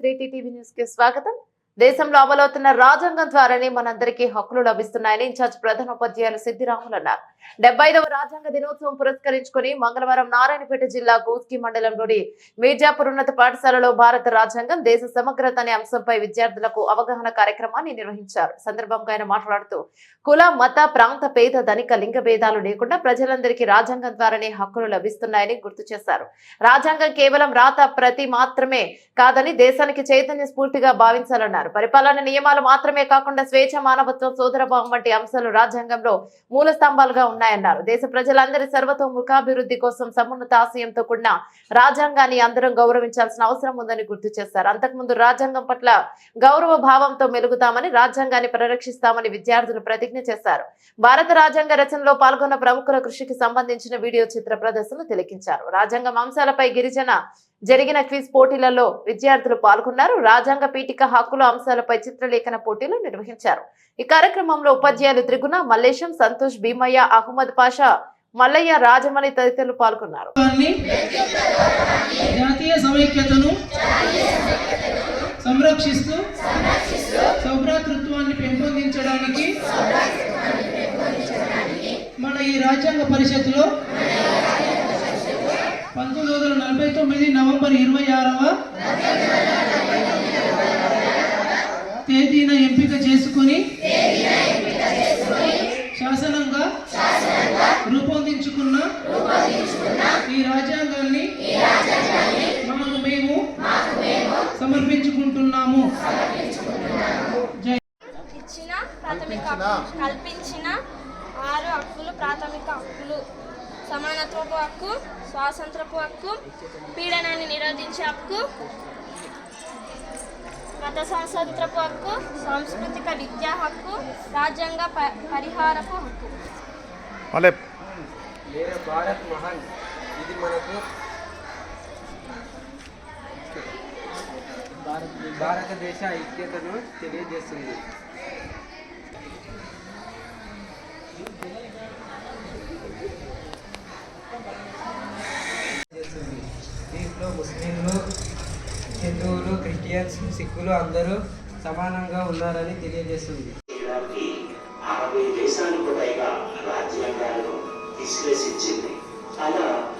Three TV న్యూస్కి స్వాగతం. దేశంలో అమలవుతున్న రాజ్యాంగం ద్వారానే మనందరికీ హక్కులు లభిస్తున్నాయని ఇన్ఛార్జ్ ప్రధాన ఉపాధ్యాయులు సిద్దిరాములు అన్నారు. డెబ్బై ఐదవ రాజ్యాంగ దినోత్సవం పురస్కరించుకుని మంగళవారం నారాయణపేట జిల్లా గోస్కి మండలంలోని మీర్జాపూర్ ఉన్నత పాఠశాలలో భారత రాజ్యాంగం దేశ సమగ్రత అనే అంశంపై విద్యార్థులకు అవగాహన కార్యక్రమాన్ని నిర్వహించారు. సందర్భంగా ఆయన మాట్లాడుతూ కుల మత ప్రాంత పేద ధనిక లింగ భేదాలు లేకుండా ప్రజలందరికీ రాజ్యాంగం ద్వారానే హక్కులు లభిస్తున్నాయని గుర్తు చేశారు. రాజ్యాంగం కేవలం రాత ప్రతి మాత్రమే కాదని దేశానికి చైతన్య స్ఫూర్తిగా భావించాలన్నారు. పరిపాలన నియమాలు మాత్రమే కాకుండా స్వేచ్ఛ మానవత్వం సోదరభావం వంటి అంశాలు రాజ్యాంగంలో మూల స్తంభాలుగా ఉన్నాయన్నారు. దేశ ప్రజలందరి సర్వతోముఖాభివృద్ధి కోసం సమున్నత ఆశయంతో కూడిన రాజ్యాంగాన్ని అందరం గౌరవించాల్సిన అవసరం ఉందని గుర్తు చేశారు. అంతకుముందు రాజ్యాంగం పట్ల గౌరవ భావంతో మెలుగుతామని రాజ్యాంగాన్ని పరిరక్షిస్తామని విద్యార్థులు ప్రతిజ్ఞ చేశారు. భారత రాజ్యాంగ రచనలో పాల్గొన్న ప్రముఖుల కృషికి సంబంధించిన వీడియో చిత్ర ప్రదర్శన తిలకించారు. రాజ్యాంగం అంశాలపై గిరిజన జరిగిన క్విజ్ పోటీలలో విద్యార్థులు పాల్గొన్నారు. రాజ్యాంగ పీఠిక హక్కుల అంశాలపై చిత్రలేఖన పోటీలు నిర్వహించారు. ఈ కార్యక్రమంలో ఉపాధ్యాయులు త్రిగుణ మల్లేశం సంతోష్ భీమయ్య అహ్మద్ పాషా మల్లయ్య రాజమణి తదితరులు పాల్గొన్నారు. జాతీయ సమైక్యతను సంరక్షిస్తూ సౌభ్రాతృత్వాన్ని పెంపొందించడానికి మన ఈ రాజ్యాంగ పరిషత్తులో పంతొమ్మిది వందల నలభై తొమ్మిది నవంబర్ ఇరవై ఆరవ తేదీన ఎంపిక చేసుకుని శాసనంగా రూపొందించుకున్న ఈ రాజ్యాంగాన్ని మాకు మేము సమర్పించుకుంటున్నాము. ఇచ్చిన ప్రాథమిక కల్పించిన ఆరు హక్కులు ప్రాథమిక హక్కులు. సమానత్వపు హక్కు స్వాతంత్రపు హక్కు పీడనాన్ని నిరోధించే హక్కు మత స్వాతంత్రపు హక్కు సాంస్కృతిక విద్యా హక్కు రాజ్యాంగ ప- పరిహారపు హక్కు. మళ్ళీ. భారత్ మహాన్ ఇది మనకు భారతదేశ ఐక్యతను తెలియజేస్తుంది. ముస్లింలు హిందువులు క్రిస్టియన్స్ సిక్కులు అందరూ సమానంగా ఉన్నారని తెలియజేస్తుంది. అరవై రాజ్యాంగాలను విశ్లేషించింది. అలా